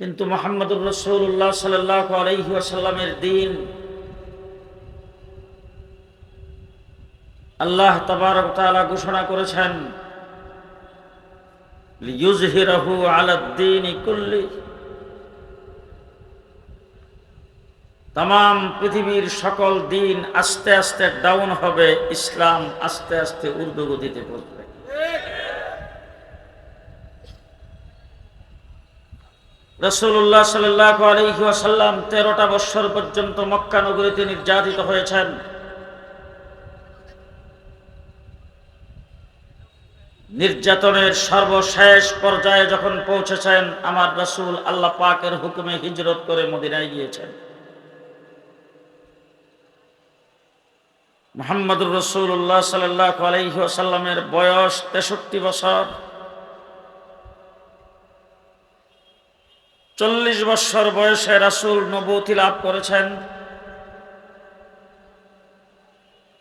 কিন্তু মোহাম্মদুর রসুল্লাহ সাল্লাহ আলহি আসাল্লামের দিন আল্লাহ তবারক তাআলা ঘোষণা করেছেন তাম পৃথিবীর সকল দিন আস্তে আস্তে ডাউন হবে, ইসলাম আস্তে আস্তে ঊর্ধ্বগতিতে পড়বে। রসুল্লাহ সাল্লাহ আলহি আসাল্লাম তেরোটা বৎসর পর্যন্ত মক্কা নগরীতে নির্যাতিত হয়েছেন। নির্যাতনের সর্বশেষ পর্যায়ে যখন পৌঁছেছেন, আমার রসুল আল্লাহ পাকের হুকুমে হিজরত করে মদিনায় গিয়েছেন। মোহাম্মদুর রসুল্লাহ সাল্লাহ আলহিহাসাল্লামের বয়স তেষট্টি বছর। চল্লিশ বৎসর বয়সে রাসুল নবতি লাভ করেছেন।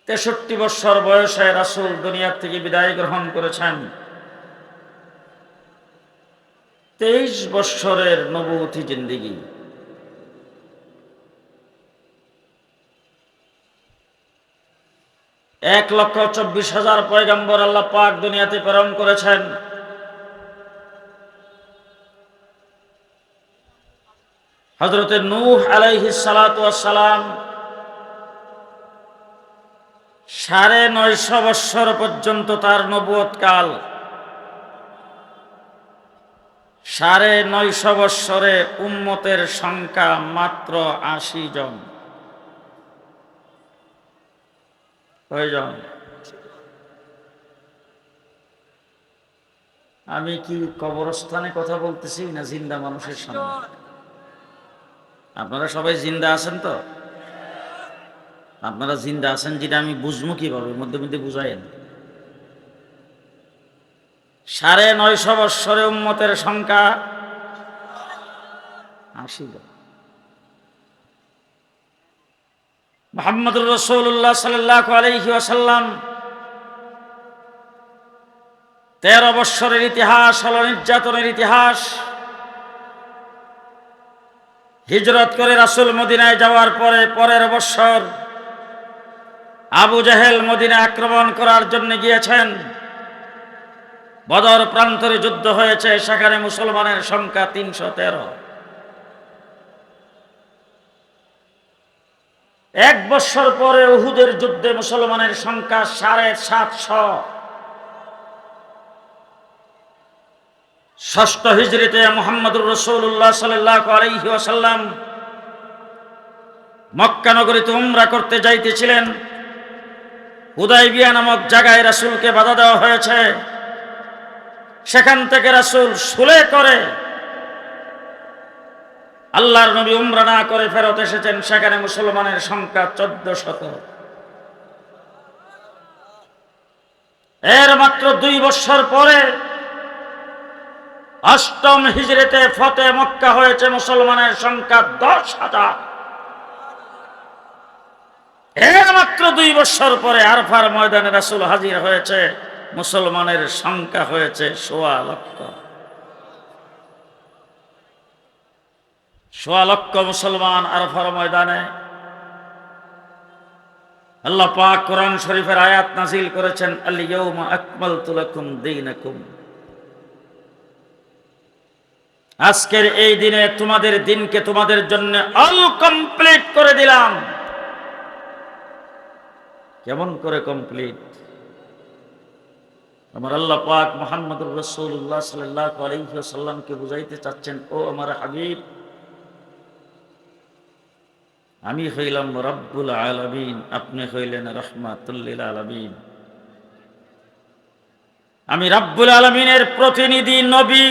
তেষট্টি বৎসর বয়সে রাসুল দুনিয়ার থেকে বিদায় গ্রহণ করেছেন। তেইশ বৎসরের নবতী জিন্দিগি। এক লক্ষ চব্বিশ হাজার পয়গাম্বর আল্লাহ পাক দুনিয়াতে প্রেরণ করেছেন। হজরতের নূহ আলাইহি সালাম সাড়ে নয়শ বৎসর পর্যন্ত তার নবুয়ত কাল সাড়ে নয়শ বৎসরে উম্মতের সংখ্যা মাত্র আশি জন? আমি কি কবরস্থানে কথা বলতেছি না জিন্দা মানুষের সামনে? আপনারা সবাই জিন্দা আছেন তো? আপনারা জিন্দা আছেন যেটা আমি বুঝব কীভাবে? মধ্যে মধ্যে বুঝাইন সাড়ে নয়শ বৎসরে উম্মতের সংখ্যা আশি মোহাম্মদুর রসৌল্লাহ সাল্লাহ আলহি আসাল্লাম তেরো বৎসরের ইতিহাস হল নির্যাতনের ইতিহাস। হিজরত করে রাসুল মদিনায় যাওয়ার পরে, পরের বৎসর আবু জাহেল মদিনা আক্রমণ করার জন্য গিয়েছেন। বদর প্রান্তরে যুদ্ধ হয়েছে, সেখানে মুসলমানের সংখ্যা তিনশো তেরো। এক বৎসর পরে উহুদের যুদ্ধে মুসলমানের সংখ্যা সাড়ে সাতশো। ষষ্ঠ হিজড়িতে মোহাম্মদুর রসৌল্লাহ সাল্লাহ আলহি আসাল্লাম উমরা করতে যাইতেছিলেন। হুদাইবিয়া নামক জায়গায় রাসুলকে বাধা দেওয়া হয়েছে। সেখান থেকে রাসুল সুলে করে আল্লাহর নবী উমরা না করে ফেরত এসেছেন। সেখানে মুসলমানের সংখ্যা চোদ্দ শত। এর মাত্র দুই বছর পরে অষ্টম হিজড়িতে ফতে মক্কা হয়েছে মুসলমানের সংখ্যা দশ হাজার। এর মাত্র দুই বছর পরে আরফার ময়দানে রাসুল হাজির হয়েছে, মুসলমানের সংখ্যা হয়েছে সোয়া লক্ষ। সোয়া লক্ষ মুসলমান আরফার ময়দানে। আল্লাহ পাক কোরআন শরীফের আয়াত নাজিল করেছেন আলিয়াউমা আকমালতু লাকুম দীনাকুম। আজকের এই দিনে তোমাদের দিনকে তোমাদের জন্য অল কমপ্লিট করে দিলাম। কেমন করে কমপ্লিট? আমার আল্লাহ পাক মোহাম্মদুর রসুল্লাহ সাল্লাহ আলহিসাল্লামকে বুঝাইতে চাচ্ছেন, ও আমার হাবিব, আমি হইলাম রব্বুল আলমিন, আপনি হইলেন রহমাতুল্লিল আলমিন। আমি রব্বুল আলমিনের প্রতিনিধি, নবী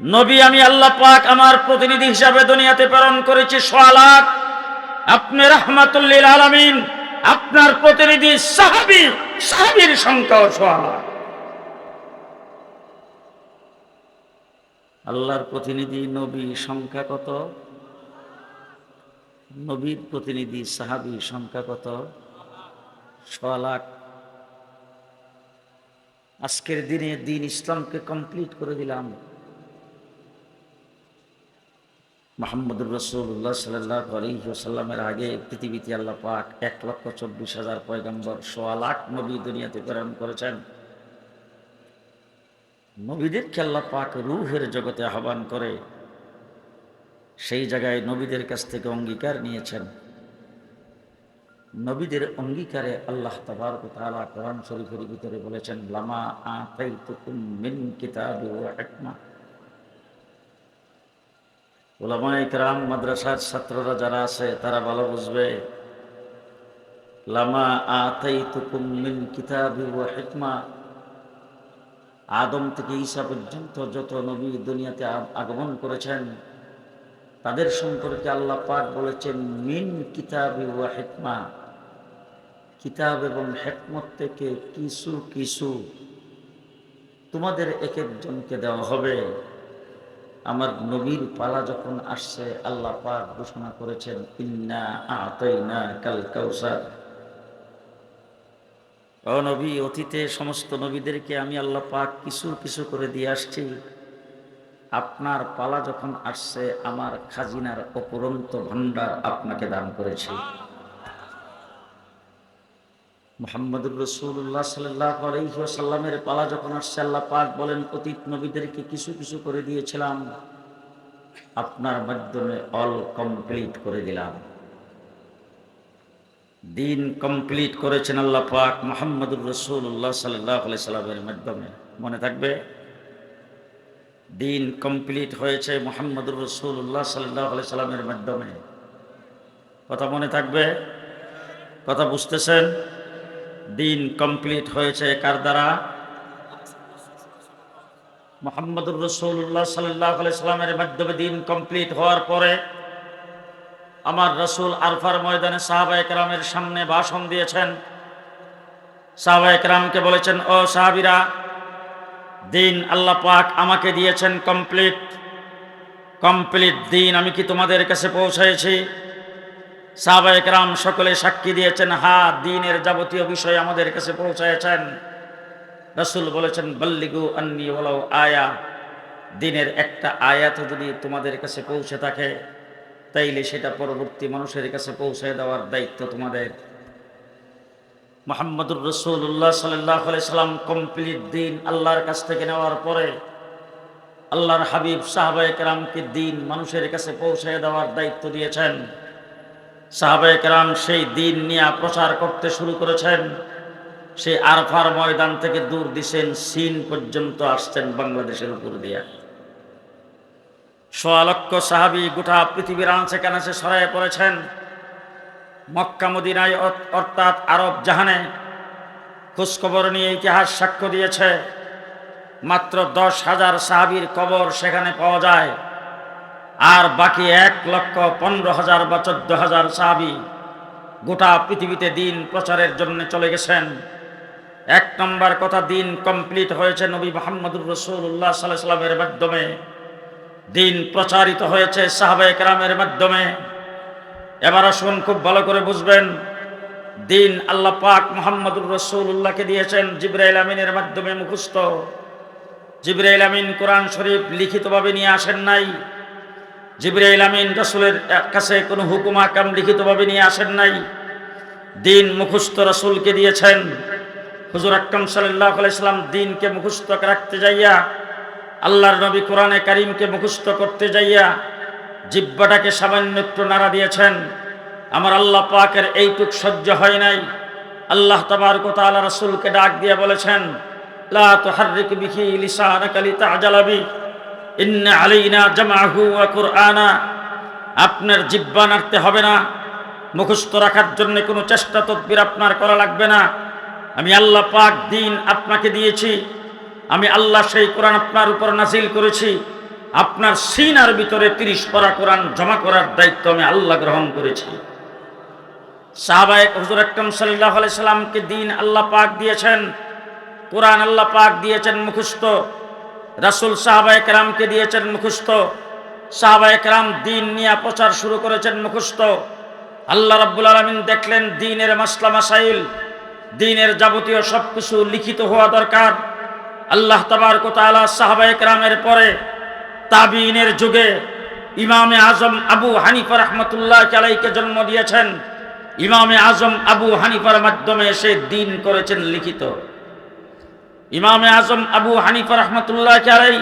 নবী, আমি আল্লাহ পাক আমার প্রতিনিধি হিসাবে দুনিয়াতে প্রেরণ করেছি সোয়ালাক আপনি রহমাতুল্লিল আলমিন, আপনার প্রতিনিধি সাহাবি, সাহাবির সংখ্যা সোয়ালাক আল্লাহর প্রতিনিধি, নবী সংখ্যা কত? নবীর প্রতিনিধি, সাহাবি সংখ্যা কত? সোয়ালাক আজকের দিনে দিন ইসলামকে কমপ্লিট করে দিলাম। মোহাম্মদুর রসুল্লাহ সাল্লাহ আলহিসাল্লামের আগে পৃথিবীতে আল্লাহ পাক এক লক্ষ চব্বিশ হাজার পয়গম্বর, সোয়া লাখ নবী দুনিয়াতে প্রেরণ করেছেন। নবীদেরকে আল্লাহ পাক রুহের জগতে আহ্বান করে, সেই জায়গায় নবীদের কাছ থেকে অঙ্গীকার নিয়েছেন। নবীদের অঙ্গীকারে আল্লাহ তাবারক তাআলা কোরআন শরীফের ভিতরে বলেছেন, লামা আতাইতুকুম মিন কিতাবি হিকমা। ওলামা ইকরাম মাদ্রাসার ছাত্ররা যারা আছে, তারা ভালো বুঝবে। লামা আতাইতুকুম মিন কিতাবি ওয়া হেকমা। আদম থেকে ঈসা পর্যন্ত যত নবী দুনিয়াতে আগমন করেছেন, তাদের সম্পর্কে আল্লাহ পাক বলেছেন, মিন কিতাবি ওয়া হেকমা। কিতাব এবং হেকমত থেকে কিছু কিছু তোমাদের এক একজনকে দেওয়া হবে। আমার নবীর পালা যখন আসছে, আল্লাহ পাক ঘোষণা করেছেন, ইন্না আতাইনা কাল কাউসার। ও নবী, অতীতে সমস্ত নবীদেরকে আমি আল্লাহ পাক কিছু কিছু করে দিয়ে আসছি। আপনার পালা যখন আসছে, আমার খাজিনার অপরন্ত ভাণ্ডার আপনাকে দান করেছি। মোহাম্মদুর রসুল্লাহ সাল্লাহ আলহিহাসাল্লামের পালা যখন আসছে, আল্লাহ পাক বলেন, অতীত নবীদেরকে কিছু কিছু করে দিয়েছিলাম। আপনার মাধ্যমে অল কমপ্লিট করে দিলাম। দিন কমপ্লিট করেছেন আল্লাহ পাক মোহাম্মদুর রসুল্লাহ সাল্লাহ আলি সাল্লামের মাধ্যমে। মনে থাকবে? দিন কমপ্লিট হয়েছে মোহাম্মদুর রসুল্লাহ সাল্লাহ আলি সাল্লামের মাধ্যমে। কথা মনে থাকবে? কথা বুঝতেছেন? দিন কমপ্লিট হয়েছে কার দ্বারা? মোহাম্মদুর রসুল্লাহ সাল্লামের মাধ্যমে দিন কমপ্লিট হওয়ার পরে আমার রসুল আরফার ময়দানে সাহাবা একরামের সামনে ভাষণ দিয়েছেন। সাহাবা একরামকে বলেছেন, ও সাহাবিরা, দিন আল্লাহ পাক আমাকে দিয়েছেন কমপ্লিট। কমপ্লিট দিন আমি কি তোমাদের কাছে পৌঁছাইছি? সাহাবা একরাম সকলে সাক্ষী দিয়েছেন, হা, দিনের যাবতীয় বিষয় আমাদের কাছে পৌঁছায়ছেন। রসুল বলেছেন, বল্লিগু আন্নি ওলাও আয়া। দিনের একটা আয়াত যদি তোমাদের কাছে পৌঁছে থাকে, তাইলে সেটা পরবর্তী মানুষের কাছে পৌঁছে দেওয়ার দায়িত্ব তোমাদের। মোহাম্মদুর রসুল্লাহ সাল্লাহ সাল্লাম কমপ্লিট দিন আল্লাহর কাছ থেকে নেওয়ার পরে আল্লাহর হাবিব সাহাবায়ে কেরামকে দিন মানুষের কাছে পৌঁছে দেওয়ার দায়িত্ব দিয়েছেন। সাহাবায়ে কেরাম সেই দিন নিয়ে প্রচার করতে শুরু করেছেন। সেই আরফার ময়দান থেকে দূর দিছেন সিন পর্যন্ত আসছেন বাংলাদেশের উপর দিয়া। সোয়া লক্ষ সাহাবি গোটা পৃথিবীর আনছে কানাচে ছড়াইয়ে পড়েছেন। মক্কা মদিনায় অর্থাৎ আরব জাহানে খোঁজখবর নিয়ে ইতিহাস সাক্ষ্য দিয়েছে। মাত্র দশ হাজার সাহাবির কবর সেখানে পাওয়া যায়। আর বাকি এক লক্ষ পনেরো হাজার বা চোদ্দ হাজার সাহাবি গোটা পৃথিবীতে দিন প্রচারের জন্য চলে গেছেন। এক নম্বর কথা, দিন কমপ্লিট হয়েছে নবী মোহাম্মদুর রসুল্লাহ সাল্লাহ সাল্লামের মাধ্যমে। দিন প্রচারিত হয়েছে সাহাবায়ে কেরামের মাধ্যমে। এবার আসুন খুব ভালো করে বুঝবেন, দিন আল্লাহ পাক মোহাম্মদুর রসুল্লাহকে দিয়েছেন জিব্রাইল আমিনের মাধ্যমে মুখস্থ। জিব্রাইল আমিন কোরআন শরীফ লিখিতভাবে নিয়ে আসেন নাই। জিব্রাইল আমিন রসুলের কাছে কোনো হুকুম আকাম লিখিতভাবে নিয়ে আসেন নাই। দিন মুখস্থ রসুলকে দিয়েছেন। হুজুর আকরম সাল্লাহ আলাইসাল্লাম দিনকে মুখস্থ রাখতে যাইয়া, আল্লাহর নবী কোরআনে কারিমকে মুখস্থ করতে যাইয়া জিব্বাটাকে সামান্য একটু নাড়া দিয়েছেন। আমার আল্লাহ পাকের এইটুক সহ্য হয় নাই। আল্লাহ তাবারক আল্লাহ রসুলকে ডাক দিয়ে বলেছেন, লা তুহাররিক বিহি লিসানাকা লিতা'জালা বি আপনার জিব্বা নাড়তে হবে না। মুখস্থ রাখার জন্য কোনো চেষ্টা তদবির আপনার করা লাগবে না। আমি আল্লাহ পাক দিন আপনাকে দিয়েছি। আমি আল্লাহ সেই কোরআন আপনার উপর নাজিল করেছি। আপনার সিনার ভিতরে তিরিশ পরা কোরআন জমা করার দায়িত্ব আমি আল্লাহ গ্রহণ করেছি। সাহাবায়ক হুজুর আকরম সাল্লাহ সাল্লামকে দিন আল্লাহ পাক দিয়েছেন। কোরআন আল্লাহ পাক দিয়েছেন মুখস্থ। রাসুল সাহাবায় কেরামকে দিয়েছেন মুখস্থ। সাহাবায় কেরাম দিন নিয়ে প্রচার শুরু করেছেন মুখস্থ। আল্লাহ রাব্বুল আলমিন দেখলেন দিনের মাসলা মাসাইল, দিনের যাবতীয় সব কিছু লিখিত হওয়া দরকার। আল্লাহ তাবার কোতালা সাহাবায় কেরামের পরে তাবিনের যুগে ইমামে আজম আবু হানিফা রহমতুল্লাহ আলাইকে জন্ম দিয়েছেন। ইমামে আজম আবু হানিফার মাধ্যমে এসে দিন করেছেন লিখিত। ইমামে আজম আবু হানিফা রহমতুল্লাহ আলাই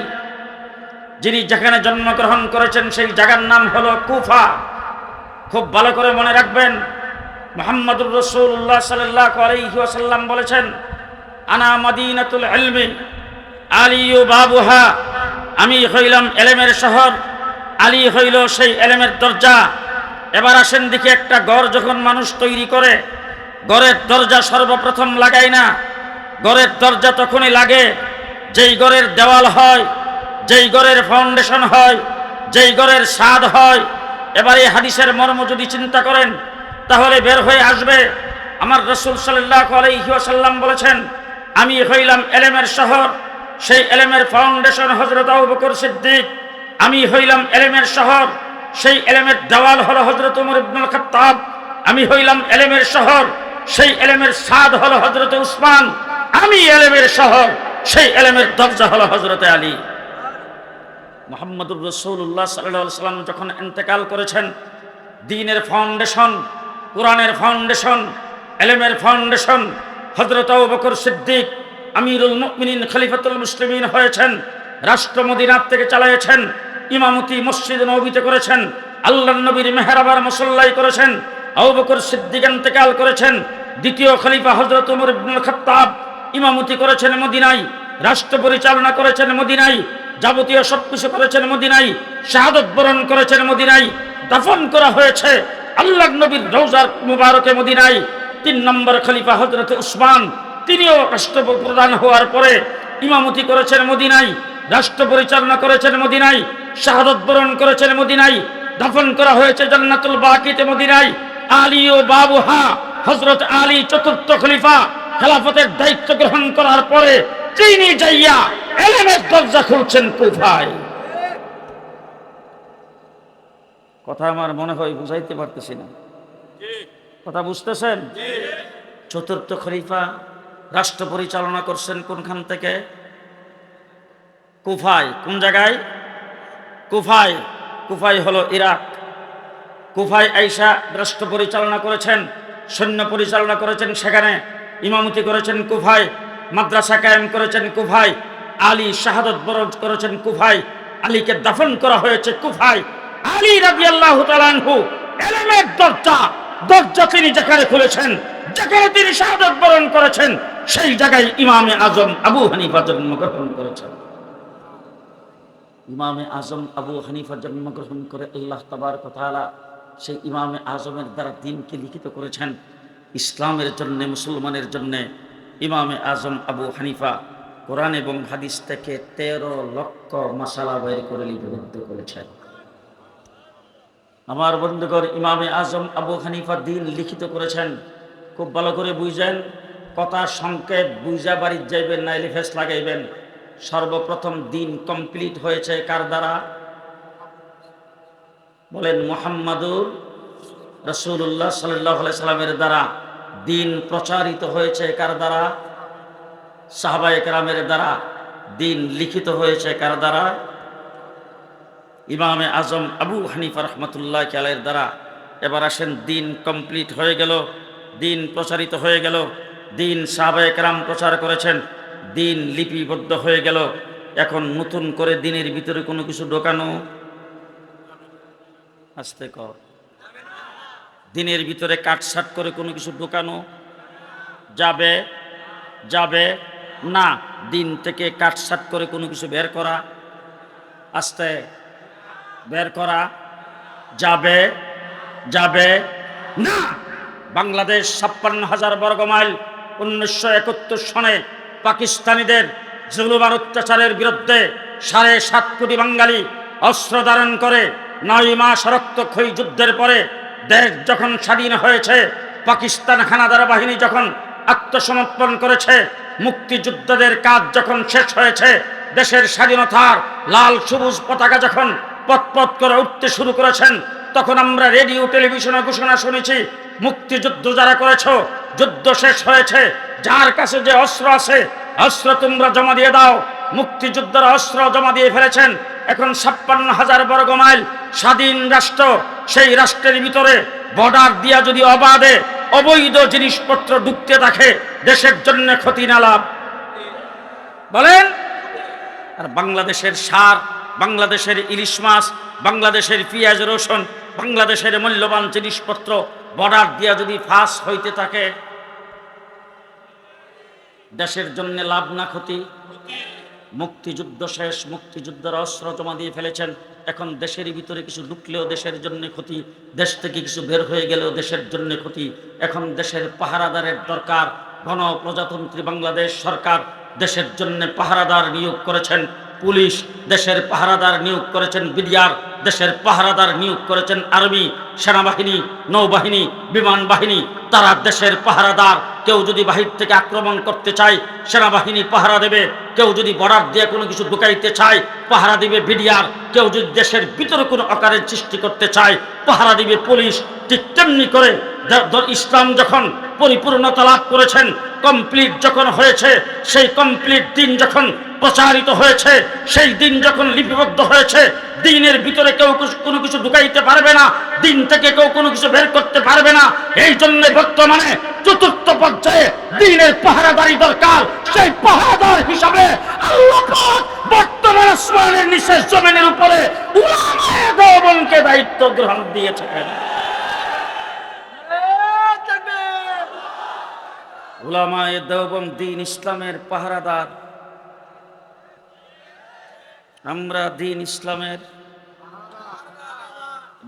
যিনি যেখানে জন্মগ্রহণ করেছেন, সেই জায়গার নাম হলো কুফা। খুব ভালো করে মনে রাখবেন, মোহাম্মদুর রসুল্লাহ সাল্লাহ বলেছেন, আনা মদিনাতুল এলমি আলিউ বাবুহা, আমি হইলাম এলেমের শহর, আলী হইল সেই এলেমের দরজা। এবার আসেন দেখি একটা গড় যখন মানুষ তৈরি করে, গড়ের দরজা সর্বপ্রথম লাগায় না গড়ের দরজা তখনই লাগে, যেই গড়ের দেওয়াল হয়, যেই গড়ের ফাউন্ডেশন হয়, যেই গড়ের স্বাদ হয়। এবার এই হাদিসের মর্ম যদি চিন্তা করেন, তাহলে বের হয়ে আসবে। আমার রসুল সাল্লাহ আলাইসাল্লাম বলেছেন, আমি হইলাম এলেমের শহর, সেই এলেমের ফাউন্ডেশন হজরত আবু বকর সিদ্দিক। আমি হইলাম এলেমের শহর, সেই এলেমের দেওয়াল হলো হজরত উমর ইবনুল খাত্তাব। আমি হইলাম এলেমের শহর, সেই এলেমের স্বাদ হলো হজরত উসমান। আমি এলেমের শহর, সেই এলেমের দরজা হলো হজরত আলী। মোহাম্মদুর রসৌল্লাহ সাল্লাহ সাল্লাম যখন এন্তেকাল করেছেন দিনের ফাউন্ডেশন, কোরআনের ফাউন্ডেশন, এলেমের ফাউন্ডেশন হজরত বকর সিদ্দিক, আমিরুল মুমিনিন খলিফাতুল মুসলিমিন হয়েছেন, রাষ্ট্র মদিনার থেকে চালিয়েছেন ইমামতি মসজিদ নবীতে করেছেন আল্লাহ নবীর মেহরাবার মুসল্লাই করেছেন, আবু বকর সিদ্দিক এন্তেকাল করেছেন, দ্বিতীয় খলিফা হজরত উমর খাত্তাব ইমামতি করেছেন মদিনায়, রাষ্ট্র পরিচালনা করেছেন মদিনায়, যাবতীয় সবকিছু করেছেন মদিনাই শাহাদত বরণ করেছেন মদিনাই দাফন করা হয়েছে আল্লাহ নবীর রৌজার মুবারকে মদিনাই তিন নম্বর খলিফা হজরত উসমান, তিনিও রাষ্ট্র প্রধান হওয়ার পরে ইমামতি করেছেন মদিনাই রাষ্ট্র পরিচালনা করেছেন মদিনাই শাহাদত বরণ করেছেন মদিনাই দাফন করা হয়েছে জান্নাতুল বাকিতে মদিনাই আলী ও বাবুহা হজরত আলী চতুর্থ খলিফা খেলাফতের দায়িত্ব গ্রহণ করার পরে তিনি যাইয়া এলেমের দরজা খুলছেন কুফায়। কথা আমার মনে হয় বুঝাইতে পারতেছি না। কথা বুঝতেছেন? চতুর্থ খলিফা রাষ্ট্র পরিচালনা করছেন কোনখান থেকে? কুফায়। কোন জায়গায়? কুফায়। কুফাই হলো ইরাক। কুফায় আইসা রাষ্ট্র পরিচালনা করেছেন, সৈন্য পরিচালনা করেছেন সেখানে। ইমামতি করেছেন কুফায়, মাদ্রাসা কায়েম করেছেন কুফায়, আলী শাহাদত বরণ করেছেন কুফায়, আলীকে দাফন করা হয়েছে কুফায়। আলী রাজি আল্লাহ দরজা দরজা তিনি যেখানে খুলেছেন, যেখানে তিনি শাহাদত বরণ করেছেন, সেই জায়গায় ইমামে আজম আবু হানিফা জন্মগ্রহণ করেছেন। ইমামে আজম আবু হানিফা জন্মগ্রহণ করে আল্লাহ তাবার কথা সেই ইমামে আজমের দ্বারা দিনকে লিখিত করেছেন ইসলামের জন্য, মুসলমানের জন্য ইমামে আজম আবু হানিফা কোরআন এবং হাদিস থেকে তেরো লক্ষ মশালা বের করে লিপিবদ্ধ করেছেন। আমার বন্ধুগর ইমামে আজম আবু হানিফা দিন লিখিত করেছেন। খুব ভালো করে বুঝেন, কথা সংকেত বুঝা বাড়ির যাইবেন না এলিফেস লাগাইবেন। সর্বপ্রথম দিন কমপ্লিট হয়েছে কার দ্বারা? বলেন, মোহাম্মদুর রসুল্লাহ সাল্লাহ সাল্লামের দ্বারা। দিন প্রচারিত হয়েছে কার দ্বারা? সাহাবায়ে কেরামের দ্বারা। দিন লিখিত হয়েছে কার দ্বারা? ইমামে আজম আবু হানিফা রহমতুল্লাহ আলের দ্বারা। এবার আসেন, দিন কমপ্লিট হয়ে গেল, দিন প্রচারিত হয়ে গেল, দিন সাহাবায়ে কেরাম প্রচার করেছেন, দিন লিপিবদ্ধ হয়ে গেল। এখন নতুন করে দিনের ভিতরে কোনো কিছু ঢোকানো? আসতে কর। দিনের ভিতরে কাটসাট করে কোনো কিছু ঢোকানো যাবে? যাবে? না, দিন থেকে কাটসাট করে কোনো কিছু বের করা, আস্তে বের করা যাবে? যাবে? না! বাংলাদেশ ছাপ্পান্ন হাজার বর্গ মাইল উনিশশো একাত্তর সনে পাকিস্তানিদের জুলুমান অত্যাচারের বিরুদ্ধে সাড়ে সাত কোটি বাঙালি অস্ত্র ধারণ করে নয় মাস রক্তক্ষয়ী যুদ্ধের পরে দেশ যখন স্বাধীন হয়েছে, পাকিস্তান হানাদার বাহিনী যখন আত্মসমর্পণ করেছে, মুক্তিযোদ্ধাদের কাজ যখন শেষ হয়েছে, দেশের স্বাধীনতার লাল সবুজ পতাকা যখন পথপথ করে উঠতে শুরু করেছেন, তখন আমরা রেডিও, টেলিভিশনে ঘোষণা শুনেছি, মুক্তিযুদ্ধ যারা করেছ, যুদ্ধ শেষ হয়েছে, যার কাছে যে অস্ত্র আছে, অস্ত্র তোমরা জমা দিয়ে দাও, মুক্তিযোদ্ধারা অস্ত্র জমা দিয়ে ফেলেছেন এখন ছাপ্পান্ন হাজার বর্গ মাইল স্বাধীন রাষ্ট্র, সেই রাষ্ট্রের ভিতরে বর্ডার দিয়া যদি অবাধে অবৈধ জিনিসপত্র ঢুকতে থাকে, দেশের জন্য ক্ষতি না লাভ। বলেন? আর বাংলাদেশের সার, বাংলাদেশের ইলিশ মাছ, বাংলাদেশের পেঁয়াজ রসুন, বাংলাদেশের মূল্যবান জিনিসপত্র বর্ডার দিয়া যদি ফাঁস হইতে থাকে, দেশের জন্য লাভ না ক্ষতি? মুক্তিযুদ্ধ শেষ, মুক্তিযুদ্ধের অস্ত্র জমা দিয়ে ফেলেছেন। এখন দেশের ভিতরে কিছু ঢুকলেও দেশের জন্য ক্ষতি, দেশ থেকে কিছু বের হয়ে গেলেও দেশের জন্য ক্ষতি। এখন দেশের পাহারাদারের দরকার গণ প্রজাতন্ত্রী বাংলাদেশ সরকার দেশের জন্য পাহারাদার নিয়োগ করেছেন। পুলিশ দেশের পাহারাদার নিয়োগ করেছেন, বিডিআর দেশের পাহারাদার নিয়োগ করেছেন, আর্মি, সেনাবাহিনী, নৌবাহিনী, বিমান বাহিনী তারা দেশের পাহারাদার। কেউ যদি বাহির থেকে আক্রমণ করতে চায়, সেনাবাহিনী পাহারা দেবে। কেউ যদি বর্ডার দিয়ে কোনো কিছু ঢুকাইতে চায়, পাহারা দিবে বিডিআর। কেউ যদি দেশের ভিতরে কোনো আকারের সৃষ্টি করতে চায়, পাহারা দিবে পুলিশ। ঠিক তেমনি করে ইসলাম যখন পরিপূর্ণতা লাভ করেছেন কমপ্লিট যখন হয়েছে, সেই কমপ্লিট দিন যখন প্রচারিত হয়েছে, সেই দিন যখন লিপিবদ্ধ হয়েছে, দিনের ভিতরে কেউ কোনো কিছু ঢুকাইতে পারবে না, দিন থেকে কেউ কোনো কিছু বের করতে পারবে না, এই জন্য বর্তমানে চতুর্থ পর্যায়ে দিনের পাহারাদারি দরকার। সেই পাহারাদার হিসাবে বর্তমান আসমানের নিচে জমিনের উপরে দায়িত্ব গ্রহণ দিয়েছেন। উলামায়ে দেওবন্দ দিন ইসলামের পাহারাদার। আমরা দিন ইসলামের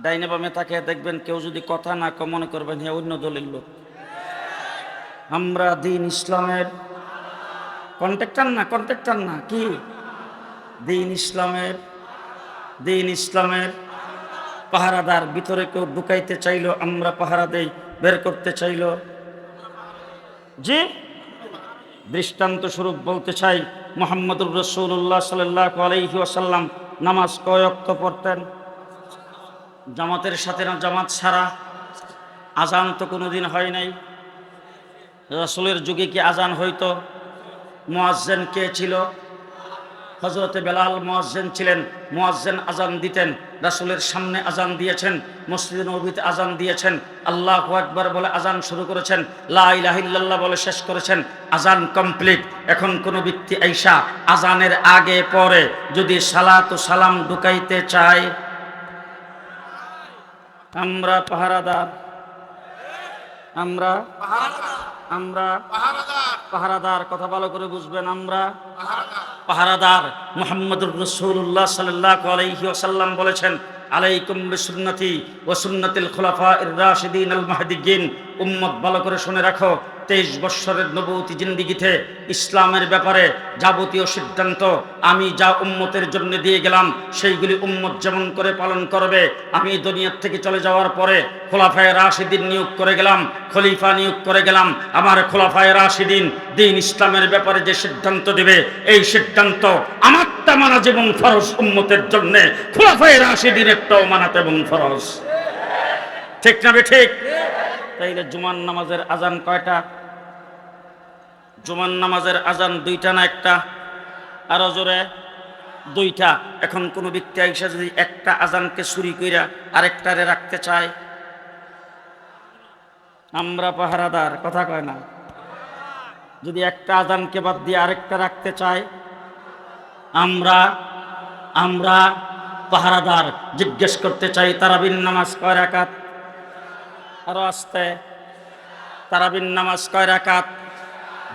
ডাইনে বামে তাকে দেখবেন কেউ যদি কথা না মনে করবেন হ্যাঁ অন্য দলের লোক। আমরা দিন ইসলামের কন্ট্রাক্টর না কন্ট্রাক্টর না, কি? দিন ইসলামের দিন ইসলামের পাহারাদার। ভিতরে কেউ ঢুকাইতে চাইলো, আমরা পাহারা দেই, বের করতে চাইলো। জি? দৃষ্টান্ত স্বরূপ বলতে চাই, মোহাম্মদুর রসুল্লাহ সাল্লাহ আলহি আসাল্লাম নামাজ কয়ক্ত পড়তেন? জামাতের সাথে না জামাত ছাড়া? আজান তো কোনো দিন হয় নাই। রসুলের যুগে কি আজান হইতো? মোয়াজ্জেন কে ছিল? হজরতে বেলাল মোয়াজ্জেন ছিলেন, মোয়াজ্জেন আজান দিতেন, রাসুলের সামনে আজান দিয়েছেন, মসজিদ নবীতে আজান দিয়েছেন, আল্লাহ আকবার বলে আজান শুরু করেছেন, লা ইলাহা বলে শেষ করেছেন আজান কমপ্লিট। এখন কোনো ব্যক্তি আইসা আজানের আগে পরে যদি সালাত সালাম ঢুকাইতে চায়, আমরা পাহারাদার, আমরা আমরা পাহারাদার। কথা ভালো করে বুঝবেন আমরা। পাহারাদার। মোহাম্মদুর রসুল্লাহ সাল্লাহ আলাইহি আসাল্লাম বলেছেন আলাইকুম বিসুন্নতি ও সুন্নতিল খোলাফা ইর-রাশিদিন আল মাহদিগিন। উম্মত ভালো করে শুনে রাখো, তেইশ বৎসরের নবতী জিন্দিগিতে ইসলামের ব্যাপারে যাবতীয় সিদ্ধান্ত আমি যা উম্মতের জন্য দিয়ে গেলাম, সেইগুলি উম্মত যেমন করে পালন করবে, আমি দুনিয়ার থেকে চলে যাওয়ার পরে খোলাফায় রাশিদিন নিয়োগ করে গেলাম, খলিফা নিয়োগ করে গেলাম। আমার খোলাফায় রাশিদিন দিন ইসলামের ব্যাপারে যে সিদ্ধান্ত দেবে, এই সিদ্ধান্ত আমারটা মানা যেমন ফরজ উম্মতের জন্য। খোলাফায় রাশিদিনেরটাও মানাতে এবং ফরজ। ঠিক না বে ঠিক? তাইলে জুমান নামাজের আজান কয়টা? জুমান নামাজের আজান দুইটা না একটা? আরও জোরে। দুইটা। এখন কোনো ব্যক্তি আইসা যদি একটা আজানকে চুরি কইরা আরেকটারে রাখতে চায়? আমরা পাহারাদার, কথা কয় না? যদি একটা আজানকে বাদ দিয়ে আরেকটা রাখতে চায়? আমরা আমরা পাহারাদার জিজ্ঞেস করতে চাই, তারাবিন নামাজ কয় রাকাত? আরও আসতে। তারাবিন নামাজ কয় রাকাত?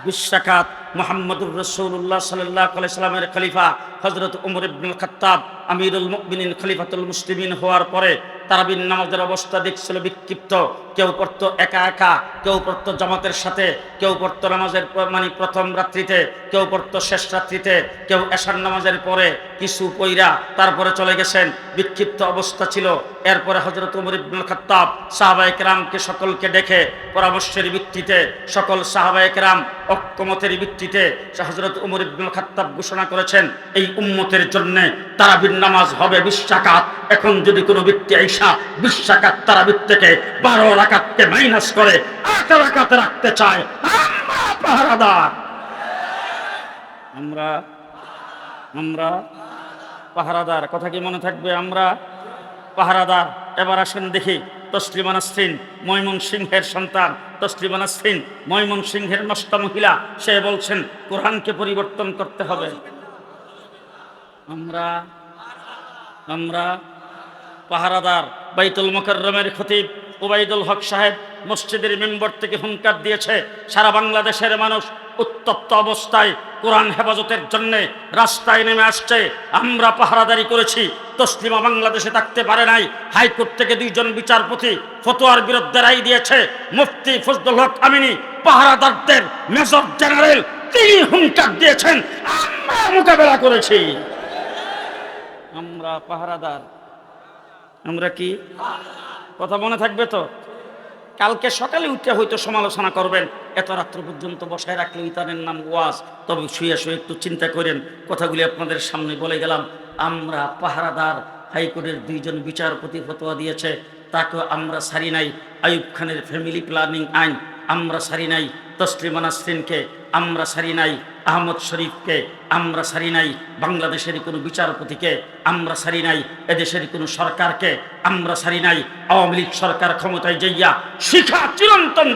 বিশ্বাকাত মোহাম্মদুর রসুল্লাহ সাল্লাহ সাল্লামের খলিফা হজরত উমর ইবনুল খত্তাব আমিরুল মুকমিনিন খলিফাতুল মুসলিমিন হওয়ার পরে তারাবিন নামাজের অবস্থা দেখছিল বিক্ষিপ্ত। কেউ পড়তো একা একা, কেউ পড়তো জামাতের সাথে, কেউ পড়তো নামাজের মানে প্রথম রাত্রিতে, কেউ পড়তো শেষ রাত্রিতে, কেউ এশার নামাজের পরে কিছু পইরা তারপরে চলে গেছেন। বিক্ষিপ্ত অবস্থা ছিল। এরপরে হজরত উমর ইবনুল খত্তাব সাহাবায়ে কেরামকে সকলকে ডেকে পরামর্শের ভিত্তিতে, সকল সাহাবায়ে কেরাম ঐক্যমতের ভিত্তিতে হজরত উমর ইবনুল খত্তাব ঘোষণা করেছেন, এই উম্মতের জন্য তারাবির নামাজ হবে বিশ্বাকাত এখন যদি কোনো ব্যক্তি আইসা বিশ্বাকাত তারাবির থেকে বারো রাকাতকে মাইনাস করে, আট রাকাতে রাখতে চায় পাহারাদার। আমরা আমরা পাহারাদার, কথা কি মনে থাকবে? আমরা পাহারাদার। এবার আসেন দেখি, তসলিমা নাসরিন, ময়মন সিংহের সন্তান। তসলিমা নাসরিন, ময়মন সিংহের নষ্ট মহিলা, সে বলছেন, কোরআনকে পরিবর্তন করতে হবে। আমরা আমরা পাহারাদার বাইতুল মোকাররমের খতিব ওবাইদুল হক সাহেব মসজিদের মেম্বর থেকে হুঙ্কার দিয়েছে, সারা বাংলাদেশের মানুষ উত্তপ্ত অবস্থায় কোরআন হেফাজতের জন্যে রাস্তায় নেমে আসছে। আমরা পাহারাদারি করেছি, তসলিমা বাংলাদেশে থাকতে পারে নাই, হাইকোর্ট থেকে দুইজন বিচারপতি ফতোয়ার বিরুদ্ধে রায় দিয়েছে, মুফতি ফজলুল হক আমিনী, পাহারাদারদের মেজর জেনারেল তিনি হুঙ্কার দিয়েছেন, আমরা মোকাবেলা করেছি। আমরা পাহারাদার। আমরা কি? কথা মনে থাকবে তো? কালকে সকালে উঠে হয়তো সমালোচনা করবেন। এত রাত্র পর্যন্ত বসায় রাখলে ইতানের নাম ওয়াজ। তবে শুয়ে শুয়ে একটু চিন্তা করেন। কথাগুলি আপনাদের সামনে বলে গেলাম। আমরা পাহারাদার, হাইকোর্টের দুইজন বিচারপতি ফতোয়া দিয়েছে। তাকে আমরা সারি নাই। আয়ুব খানের ফ্যামিলি প্ল্যানিং আইন। আমরা সারি নাই। তসলিমা নাসরিনকে আমরা সারি নাই। আহমদ শরীফকে আমরা সারি নাই, বাংলাদেশের কোনো বিচারপতিকে আমরা সারি নাই, এদেশের কোনো সরকারকে আমরা সারি নাই, আওয়ামী লীগ সরকার ক্ষমতায় যাইয়া শিখা চিরন্তন